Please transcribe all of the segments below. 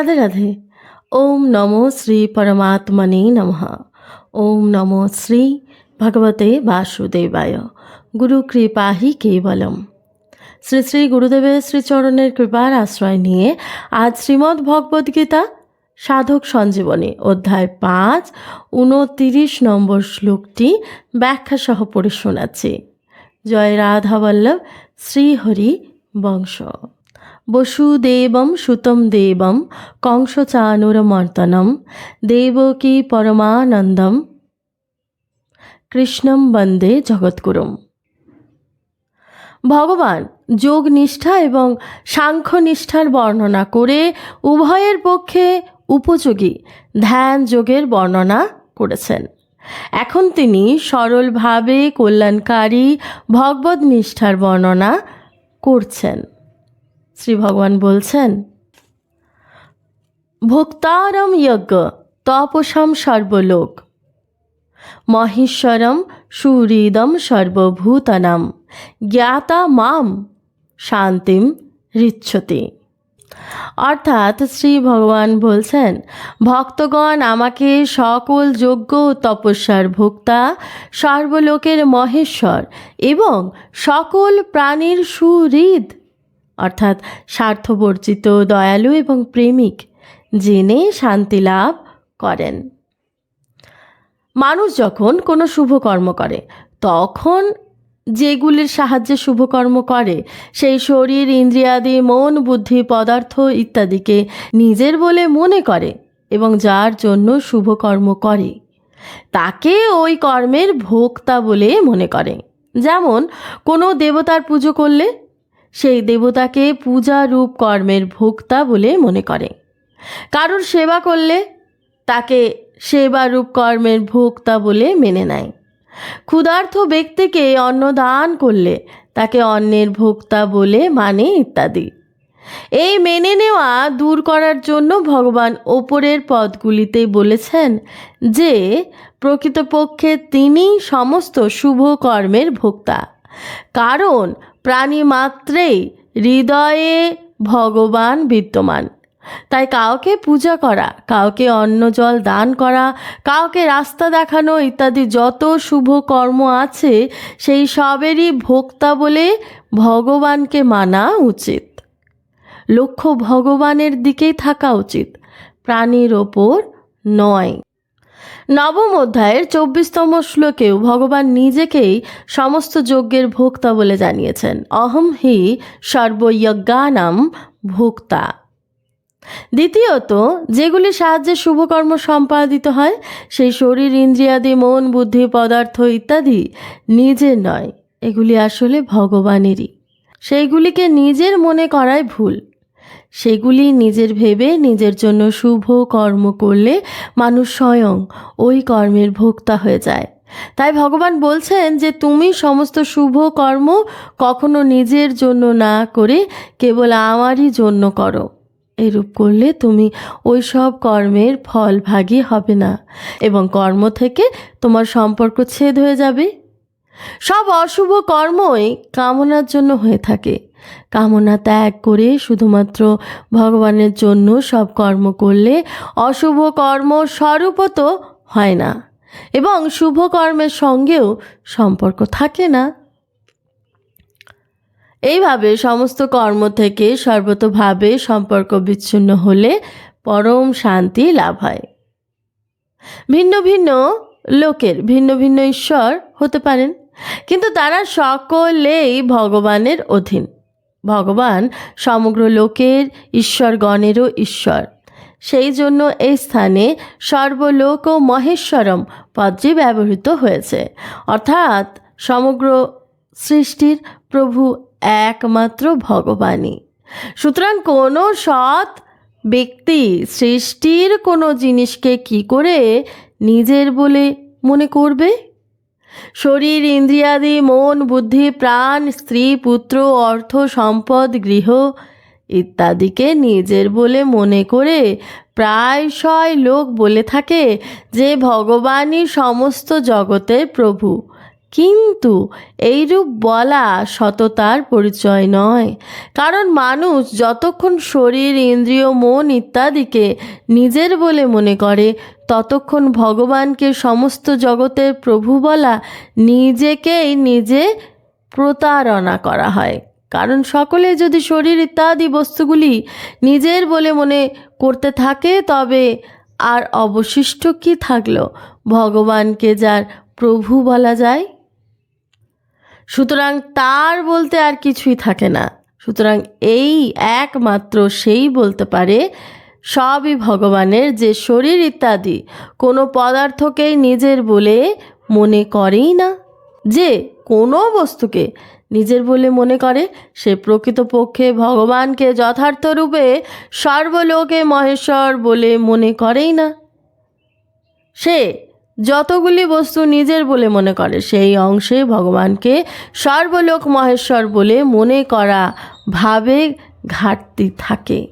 রাধে রাধে। ওম নমো শ্রী পরমাত্মনে নমঃ। ওম নমো শ্রী ভগবতে বাসুদেবায়। গুরু কৃপাহি কেবলম। শ্রী শ্রী গুরুদেবের শ্রীচরণের কৃপার আশ্রয় নিয়ে আজ শ্রীমদ্ ভগবদ্গীতা সাধক সঞ্জীবনী অধ্যায় পাঁচ উনতিরিশ নম্বর শ্লোকটি ব্যাখ্যাসহ পড়ে শোনাচ্ছি। জয় রাধাবল্লভ শ্রীহরি বংশ। বসুদেবম সুতম দেবম কংসচানুরমর্দনম দেবকী পরমানন্দম। কৃষ্ণম বন্দে জগৎগুরুম। ভগবান যোগ নিষ্ঠা এবং সাংখ্য নিষ্ঠার বর্ণনা করে উভয়ের পক্ষে উপযোগী ধ্যান যোগের বর্ণনা করেছেন। এখন তিনি সরলভাবে কল্যাণকারী ভগবত নিষ্ঠার বর্ণনা করছেন। শ্রী ভগবান বলছেন, ভোক্তারম যজ্ঞ তপসাম সর্বলোক। মহেশ্বরম সুহৃদম সর্বভূতানাম। জ্ঞাতা মাম শান্তিম রিচ্ছতি অর্থাৎ শ্রী ভগবান বলছেন, ভক্তগণ, আমাকে সকল যোগ্য তপস্যার ভোক্তা, সর্বলোকের মহেশ্বর এবং সকল প্রাণীর সুহৃদ অর্থাৎ স্বার্থবর্জিত দয়ালু এবং প্রেমিক, জেনে শান্তি লাভ করেন। মানুষ যখন কোনো শুভ কর্ম করে, তখন যেগুলির সাহায্যে শুভকর্ম করে, সেই শরীর, ইন্দ্রিয়াদি, মন, বুদ্ধি, পদার্থ ইত্যাদিকে নিজের বলে মনে করে এবং যার জন্য শুভকর্ম করে, তাকে ওই কর্মের ভোক্তা বলে মনে করে। যেমন কোনো দেবতার পুজো করলে সেই দেবতাকে পূজা রূপ কর্মের ভোক্তা বলে মনে করে। কারোর সেবা করলে তাকে সেবা রূপ কর্মের ভোক্তা বলে মেনে নেয়। ক্ষুধার্থ ব্যক্তিকে অন্ন দান করলে তাকে অন্নের ভোক্তা বলে মানে ইত্যাদি। এই মেনে নেওয়া দূর করার জন্য ভগবান ওপরের পদগুলিতে বলেছেন যে, প্রকৃতপক্ষে তিনি সমস্ত শুভ কর্মের ভোক্তা। কারণ প্রাণী মাত্রেই হৃদয়ে ভগবান বিদ্যমান। তাই কাউকে পূজা করা, কাউকে অন্ন জল দান করা, কাউকে রাস্তা দেখানো ইত্যাদি যত শুভ কর্ম আছে, সেই সবেরই ভোক্তা বলে ভগবানকে মানা উচিত। লক্ষ্য ভগবানের দিকেই থাকা উচিত, প্রাণীর ওপর নয়। নবম অধ্যায়ের চব্বিশতম শ্লোকেও ভগবান নিজেকেই সমস্ত যজ্ঞের ভোক্তা বলে জানিয়েছেন। অহম হি সর্বযজ্ঞানাম ভোক্তা। দ্বিতীয়ত, যেগুলি সাহায্যে শুভকর্ম সম্পাদিত হয়, সেই শরীর, ইন্দ্রিয়াদি, মন, বুদ্ধি, পদার্থ ইত্যাদি নিজের নয়। এগুলি আসলে ভগবানেরই। সেইগুলিকে নিজের মনে করাই ভুল। সেগুলি নিজের ভেবে নিজের জন্য শুভ কর্ম করলে মানুষ স্বয়ং ওই কর্মের ভোক্তা হয়ে যায়। তাই ভগবান বলছেন যে, তুমি সমস্ত শুভ কর্ম কখনো নিজের জন্য না করে কেবল আমারই জন্য করো। এরূপ করলে তুমি ওই সব কর্মের ফল ভাগী হবে না এবং কর্ম থেকে তোমার সম্পর্ক ছেদ হয়ে যাবে। সব অশুভ কর্মই কামনার জন্য হয়ে থাকে। কামনা ত্যাগ করে শুধুমাত্র ভগবানের জন্য সব কর্ম করলে অশুভ কর্ম স্বরূপত হয় না এবং শুভ কর্মের সঙ্গেও সম্পর্ক থাকে না। এইভাবে সমস্ত কর্ম থেকে সর্বতভাবে সম্পর্ক বিচ্ছিন্ন হলে পরম শান্তি লাভ হয়। ভিন্ন ভিন্ন লোকের ভিন্ন ভিন্ন ঈশ্বর হতে পারেন, কিন্তু তারা সকলেই ভগবানের অধীন। ভগবান সমগ্র লোকের ঈশ্বরগণেরও ঈশ্বর। সেই জন্য এই স্থানে সর্বলোক ও মহেশ্বরম পদটি ব্যবহৃত হয়েছে। অর্থাৎ সমগ্র সৃষ্টির প্রভু একমাত্র ভগবানই। সুতরাং কোনো সৎ ব্যক্তি সৃষ্টির কোনো জিনিসকে কি করে নিজের বলে মনে করবে? শরীর, ইন্দ্রিয়াদি, মন, বুদ্ধি, প্রাণ, স্ত্রী, পুত্র, অর্থ, সম্পদ, গৃহ ইত্যাদিকে নিজের বলে মনে করে প্রায়শয় লোক বলে থাকে যে ভগবানই সমস্ত জগতের প্রভু। কিন্তু এইরূপ বলা সততার পরিচয় নয়। কারণ মানুষ যতক্ষণ শরীর, ইন্দ্রিয়, মন ইত্যাদিকে নিজের বলে মনে করে, ততক্ষণ ভগবানকে সমস্ত জগতের প্রভু বলা নিজেকেই নিজে প্রতারণা করা হয়। কারণ সকলে যদি শরীর ইত্যাদি বস্তুগুলি নিজের বলে মনে করতে থাকে, তবে আর অবশিষ্ট কি থাকল? ভগবানকে যার প্রভু বলা যায়। সুতরাং তার বলতে আর কিছুই থাকে না। সুতরাং এই একমাত্র সেই বলতে পারে, সবই ভগবানের যে শরীর ইত্যাদি। কোনো পদার্থকেই নিজের বলে মনে করেই না। যে কোনো বস্তুকে নিজের বলে মনে করে, সে প্রকৃতপক্ষে ভগবানকে যথার্থ রূপে সর্বলোকে মহেশ্বর বলে মনে করেই না। সে যতগুলি বস্তু নিজের বলে মনে করে, সেই অংশে ভগবানকে সর্বলোক মহেশ্বর বলে মনে করা ভাবে ঘাটতি থাকে।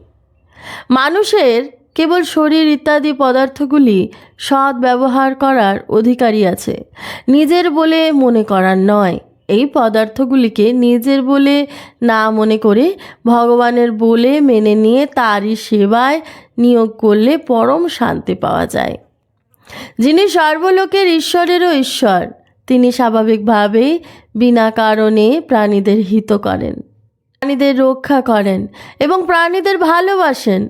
মানুষের কেবল শরীর ইত্যাদি পদার্থগুলি সৎ ব্যবহার করার অধিকারী আছে। নিজের বলে মনে করার নয়, এই পদার্থগুলিকে নিজের বলে না মনে করে ভগবানের বলে মেনে নিয়ে তারই সেবায় নিয়োগ করলে পরম শান্তি পাওয়া যায়। যিনি সর্বলোকের ঈশ্বরেরও ঈশ্বর, তিনি স্বাভাবিকভাবেই বিনা কারণে প্রাণীদের হিত করেন, প্রাণীদের রক্ষা করেন এবং প্রাণীদের ভালোবাসেন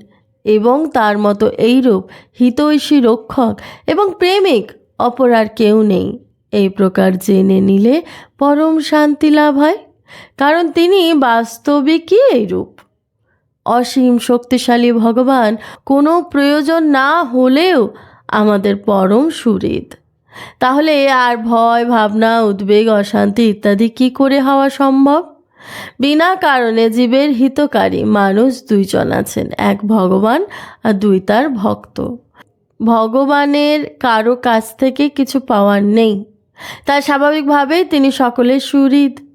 এবং তার মতো এইরূপ হিতৈষী রক্ষক এবং প্রেমিক অপর আর কেউ নেই। এই প্রকার জেনে নিলে পরম শান্তি লাভ হয়, কারণ তিনি বাস্তবিকই এইরূপ। অসীম শক্তিশালী ভগবান কোনো প্রয়োজন না হলেও আমাদের পরম সুহৃদ। তাহলে আর ভয়, ভাবনা, উদ্বেগ, অশান্তি ইত্যাদি কি করে হওয়া সম্ভব? বিনা কারণে জীবের হিতকারী মানুষ দুইজন আছেন, এক ভগবান আর দুই তার ভক্ত। ভগবানের কারও কাছ থেকে কিছু পাওয়ার নেই। তাই স্বাভাবিকভাবেই তিনি সকলের সুহৃদ।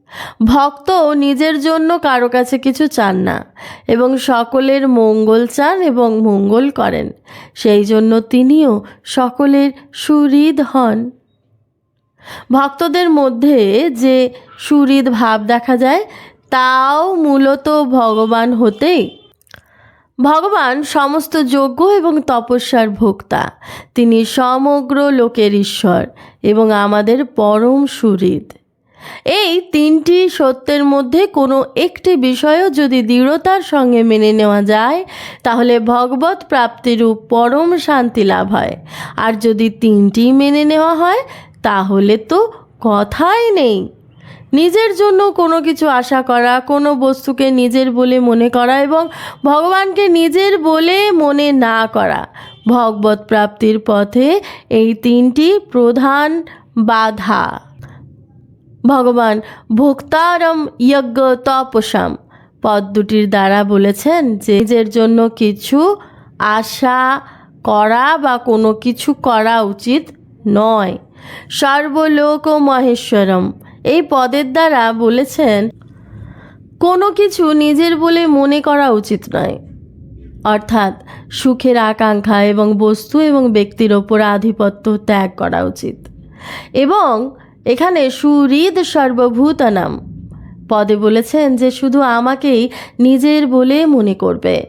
ভক্ত নিজের জন্য কারও কাছে কিছু চান না এবং সকলের মঙ্গল চান এবং মঙ্গল করেন। সেই জন্য তিনিও সকলের সুহৃদ হন। ভক্তদের মধ্যে যে সুহৃদ ভাব দেখা যায়, তাও মূলত ভগবান হতেই। ভগবান সমস্ত যোগ্য এবং তপস্যার ভোক্তা। তিনি সমগ্র লোকের ঈশ্বর এবং আমাদের পরম সুহৃদ। এই তিনটি সত্যের মধ্যে কোনো একটি বিষয়ও যদি দৃঢ়তার সঙ্গে মেনে নেওয়া যায়, তাহলে ভগবত প্রাপ্তিরূপ পরম শান্তি লাভ হয়। আর যদি তিনটি মেনে নেওয়া হয়, তাহলে তো কথাই নেই। নিজের জন্য কোনো কিছু আশা করা, কোনো বস্তুকে নিজের বলে মনে করা এবং ভগবানকে নিজের বলে মনে না করা, ভগবত প্রাপ্তির পথে এই তিনটি প্রধান বাধা। ভগবান ভোক্তারম যজ্ঞ তপসাম পদ দুটির দ্বারা বলেছেন যে নিজের জন্য কিছু আশা করা বা কোনো কিছু করা উচিত নয়। সর্বলোক মহেশ্বরম এই পদের দ্বারা বলেছেন, কোনো কিছু নিজের বলে মনে করা উচিত নয়। অর্থাৎ সুখের আকাঙ্ক্ষা এবং বস্তু এবং ব্যক্তির ওপর আধিপত্য ত্যাগ করা উচিত। এবং এখানে সুহৃদ সর্বভূতানাম। পদে বলেছেন যে শুধু আমাকেই নিজের বলে মনে করবে।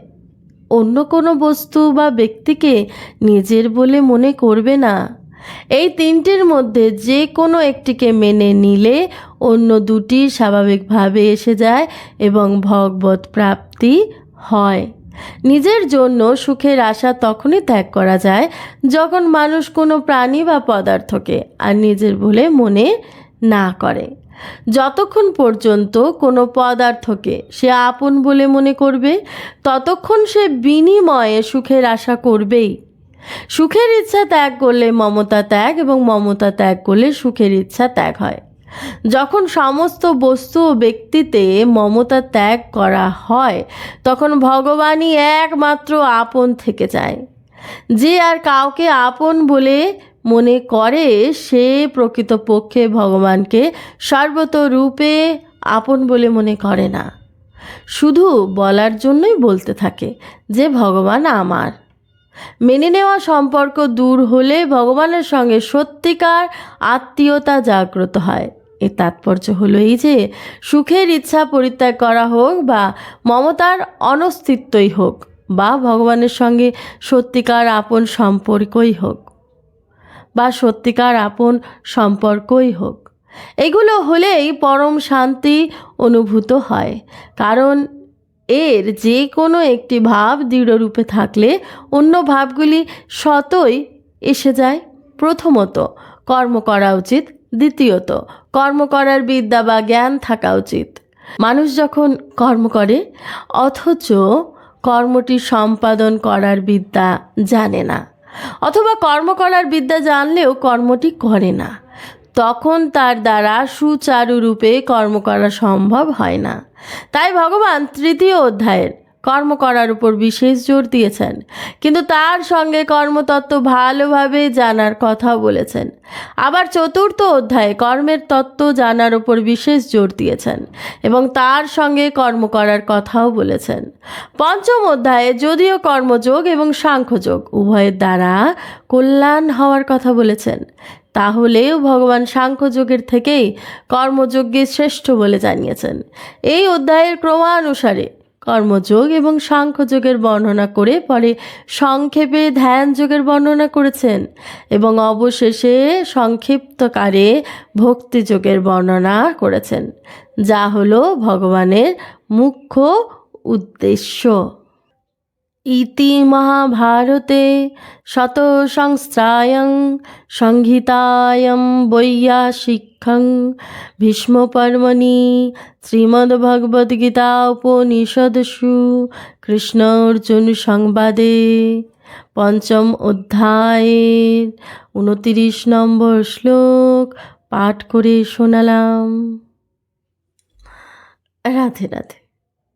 অন্য কোনো বস্তু বা ব্যক্তিকে নিজের বলে মনে করবে না। এই তিনটির মধ্যে যে কোনো একটিকে মেনে নিলে অন্য দুটি স্বাভাবিকভাবে এসে যায় এবং ভগবত প্রাপ্তি হয়। নিজের জন্য সুখের আশা তখনই ত্যাগ করা যায় যখন মানুষ কোনো প্রাণী বা পদার্থকে আর নিজের বলে মনে না করে। যতক্ষণ পর্যন্ত কোনো পদার্থকে সে আপন বলে মনে করবে, ততক্ষণ সে বিনিময়ে সুখের আশা করবেই। সুখের ইচ্ছা ত্যাগ করলে মমতা ত্যাগ এবং মমতা ত্যাগ করলে সুখের ইচ্ছা ত্যাগ হয়। যখন সমস্ত বস্তু ও ব্যক্তিতে মমতা ত্যাগ করা হয়, তখন ভগবানই একমাত্র আপন থেকে যায়। যে আর কাউকে আপন বলে মনে করে, সে প্রকৃতপক্ষে ভগবানকে সর্বতরূপে আপন বলে মনে করে না। শুধু বলার জন্যই বলতে থাকে যে, ভগবান আমার। মেনে নেওয়া সম্পর্ক দূর হলে ভগবানের সঙ্গে সত্যিকার আত্মীয়তা জাগ্রত হয়। এর তাৎপর্য হলো এই যে, সুখের ইচ্ছা পরিত্যাগ করা হোক বা মমতার অনস্তিত্বই হোক বা ভগবানের সঙ্গে সত্যিকার আপন সম্পর্কই হোক বা সত্যিকার আপন সম্পর্কই হোক। এগুলো হলেই পরম শান্তি অনুভূত হয়। কারণ এর যে কোনো একটি ভাব দৃঢ়রূপে থাকলে অন্য ভাবগুলি শতই এসে যায়। প্রথমত, কর্ম করা উচিত। দ্বিতীয়ত, কর্ম করার বিদ্যা বা জ্ঞান থাকা উচিত। মানুষ যখন কর্ম করে, অথচ কর্মটি সম্পাদন করার বিদ্যা জানে না, অথবা কর্ম করার বিদ্যা জানলেও কর্মটি করে না, তখন তার দ্বারা সুচারুরূপে কর্ম করা সম্ভব হয় না। তাই ভগবান তৃতীয় অধ্যায়ের কর্ম করার উপর বিশেষ জোর দিয়েছেন। কিন্তু তার সঙ্গে কর্মতত্ত্ব ভালোভাবে জানার কথাও বলেছেন। আবার চতুর্থ অধ্যায়ে কর্মের তত্ত্ব জানার উপর বিশেষ জোর দিয়েছেন এবং তার সঙ্গে কর্ম করার কথাও বলেছেন। পঞ্চম অধ্যায়ে যদিও কর্মযোগ এবং সাংখ্যযোগ উভয়ের দ্বারা কল্যাণ হওয়ার কথা বলেছেন, তাহলেও ভগবান সাংখ্যযোগের থেকেই কর্মযজ্ঞে শ্রেষ্ঠ বলে জানিয়েছেন। এই অধ্যায়ের ক্রমানুসারে কর্মযোগ এবং সাংখ্যযোগের বর্ণনা করে পরে সংক্ষেপে ধ্যান যোগের বর্ণনা করেছেন এবং অবশেষে সংক্ষিপ্তকারে ভক্তিযোগের বর্ণনা করেছেন, যা হলো ভগবানের মুখ্য উদ্দেশ্য। ইতি মহাভারতে শতসংস্থায়ং সংহিতায়ং বৈয়াসিকং ভীষ্মপর্মণি শ্রীমদ্ভগবদ্গীতা উপনিষদসু কৃষ্ণ অর্জুন সংবাদে। পঞ্চম অধ্যায়ের উনতিরিশ নম্বর শ্লোক পাঠ করে শোনালাম। রাধে রাধে।